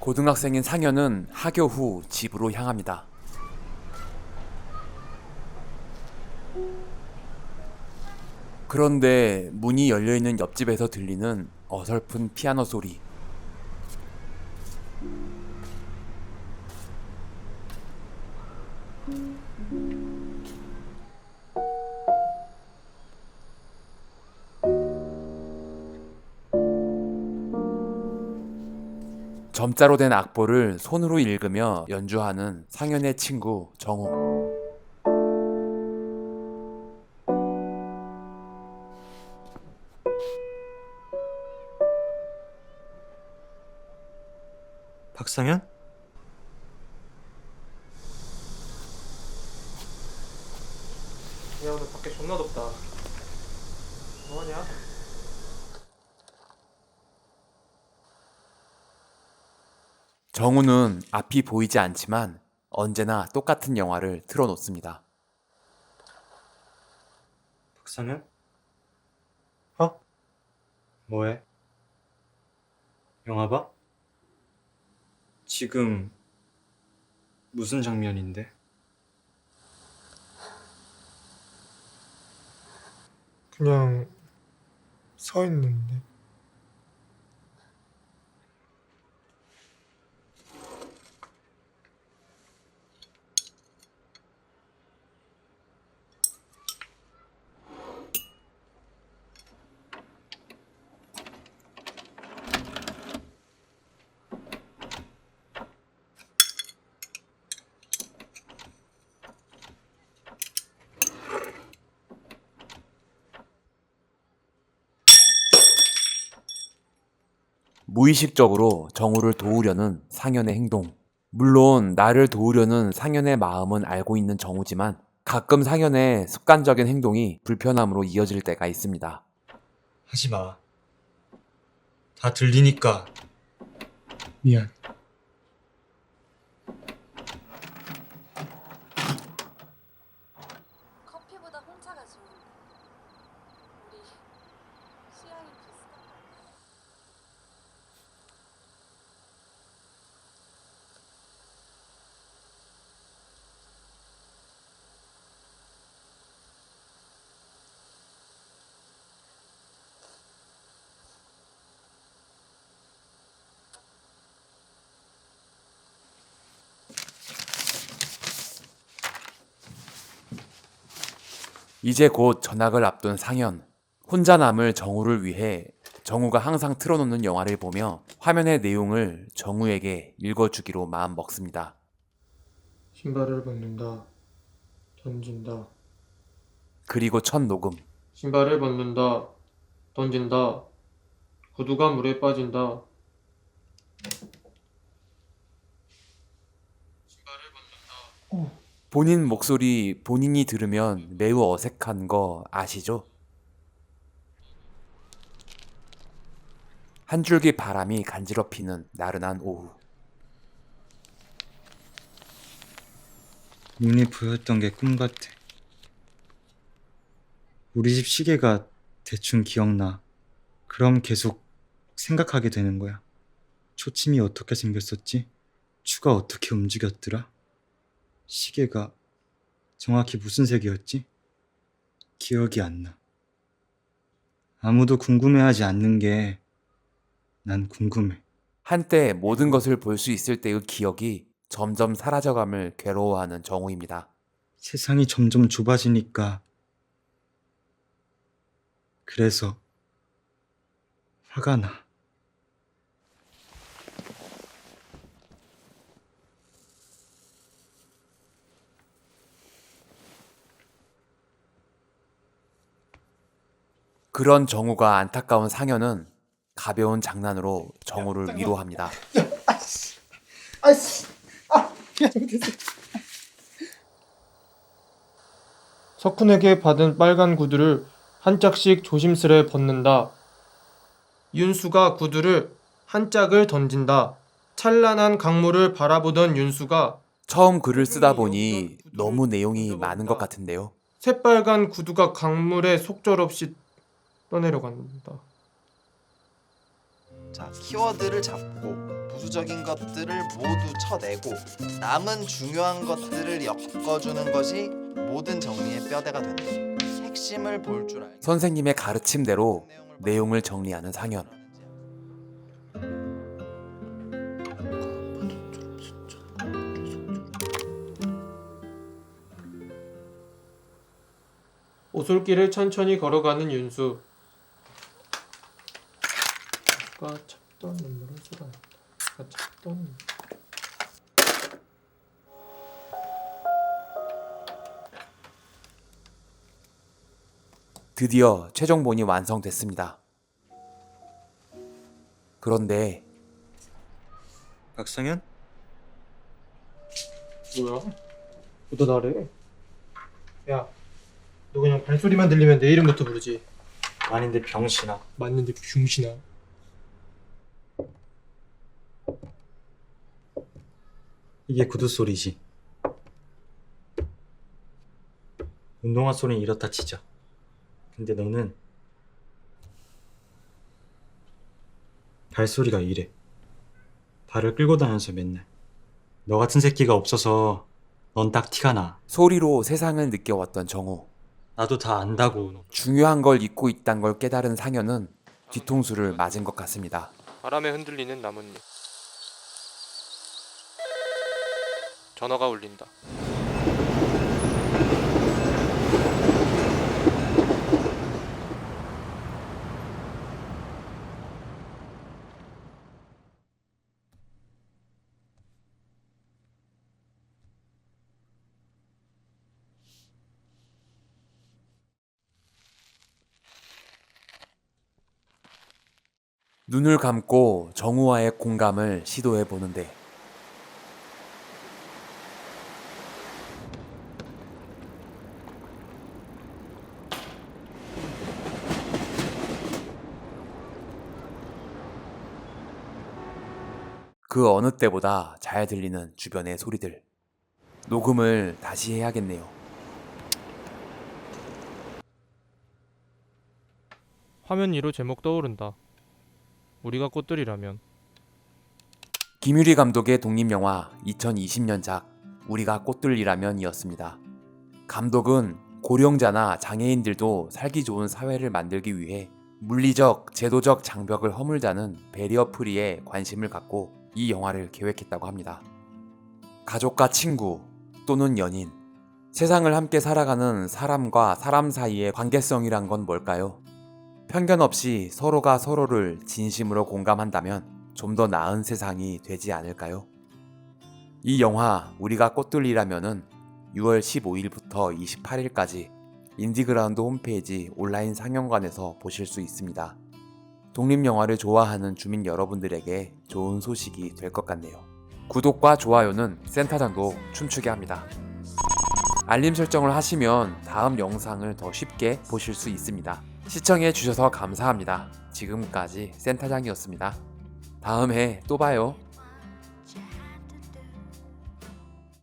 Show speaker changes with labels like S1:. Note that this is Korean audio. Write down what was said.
S1: 고등학생인 상현은 하교 후 집으로 향합니다. 그런데 문이 열려 있는 옆집에서 들리는 어설픈 피아노 소리. 점자로 된 악보를 손으로 읽으며 연주하는 상현의 친구 정우.
S2: 박상현?
S3: 야 오늘 밖에 존나 덥다 뭐하냐?
S1: 정우는 앞이 보이지 않지만 언제나 똑같은 영화를 틀어놓습니다.
S2: 박상현? 어? 뭐해? 영화 봐? 지금 무슨 장면인데?
S3: 그냥 서 있는데
S1: 무의식적으로 정우를 도우려는 상현의 행동. 물론 나를 도우려는 상현의 마음은 알고 있는 정우지만 가끔 상현의 습관적인 행동이 불편함으로 이어질 때가 있습니다.
S2: 하지 마. 다 들리니까.
S3: 미안
S4: 커피보다 홍차가 좋은데 우리 취향이 비슷한 거
S1: 이제 곧 전학을 앞둔 상현. 혼자 남을 정우를 위해 정우가 항상 틀어놓는 영화를 보며 화면의 내용을 정우에게 읽어주기로 마음 먹습니다.
S3: 신발을 벗는다 던진다
S1: 그리고 첫 녹음.
S3: 신발을 벗는다 던진다 구두가 물에 빠진다 신발을 벗는다
S1: 본인 목소리 본인이 들으면 매우 어색한 거 아시죠? 한 줄기 바람이 간지럽히는 나른한 오후.
S2: 눈이 보였던 게 꿈 같아. 우리 집 시계가 대충 기억나. 그럼 계속 생각하게 되는 거야. 초침이 어떻게 생겼었지? 추가 어떻게 움직였더라? 시계가 정확히 무슨 색이었지? 기억이 안 나. 아무도 궁금해하지 않는 게 난 궁금해.
S1: 한때 모든 것을 볼 수 있을 때의 기억이 점점 사라져감을 괴로워하는 정우입니다.
S2: 세상이 점점 좁아지니까 그래서 화가 나.
S1: 그런 정우가 안타까운 상현은 가벼운 장난으로 정우를 위로합니다.
S3: 아이씨. 아 미안 못했어 석훈에게 받은 빨간 구두를 한 짝씩 조심스레 벗는다. 윤수가 구두를 한 짝을 던진다. 찬란한 강물을 바라보던 윤수가
S1: 처음 글을 쓰다 보니 너무 내용이 많은 것 같은데요.
S3: 새빨간 구두가 강물에 속절없이 떠내려간다
S5: 자, 키워드를 잡고 부수적인 것들을 모두 쳐내고 남은 중요한 것들을 엮어주는 것이 모든 정리의 뼈대가 된다. 핵심을 볼 줄 알게.
S1: 선생님의 가르침대로 내용을 정리하는 상현.
S3: 오솔길을 천천히 걸어가는 윤수. 아까 찾던 눈물은 쏟아냈다. 아까 찾던 눈물.
S1: 드디어 최종본이 완성됐습니다. 그런데
S2: 박상현?
S3: 뭐야? 너 나래? 야, 너 그냥 발소리만 들리면 내 이름부터 부르지.
S2: 아닌데 병신아.
S3: 맞는데 중신아.
S2: 이게 구두 소리지. 운동화 소리는 이렇다 치자. 근데 너는 발소리가 이래. 발을 끌고 다녀서 맨날. 너 같은 새끼가 없어서 넌 딱 티가 나.
S1: 소리로 세상을 느껴왔던 정우.
S2: 나도 다 안다고.
S1: 중요한 걸 잊고 있단 걸 깨달은 상현은 뒤통수를 맞은 것 같습니다.
S3: 바람에 흔들리는 나뭇잎. 전화가 울린다.
S1: 눈을 감고 정우와의 공감을 시도해 보는데 그 어느 때보다 잘 들리는 주변의 소리들. 녹음을 다시 해야겠네요.
S3: 화면 위로 제목 떠오른다. 우리가 꽃들이라면
S1: 김유리 감독의 독립영화 2020년작 우리가 꽃들이라면이었습니다. 감독은 고령자나 장애인들도 살기 좋은 사회를 만들기 위해 물리적, 제도적 장벽을 허물자는 베리어 프리에 관심을 갖고 이 영화를 계획했다고 합니다. 가족과 친구 또는 연인, 세상을 함께 살아가는 사람과 사람 사이의 관계성이란 건 뭘까요? 편견 없이 서로가 서로를 진심으로 공감한다면 좀 더 나은 세상이 되지 않을까요? 이 영화 우리가 꽃들이라면은 6월 15일부터 28일까지 인디그라운드 홈페이지 온라인 상영관에서 보실 수 있습니다. 독립영화를 좋아하는 주민 여러분들에게 좋은 소식이 될 것 같네요. 구독과 좋아요는 센터장도 춤추게 합니다. 알림 설정을 하시면 다음 영상을 더 쉽게 보실 수 있습니다. 시청해 주셔서 감사합니다. 지금까지 센터장이었습니다. 다음에 또 봐요.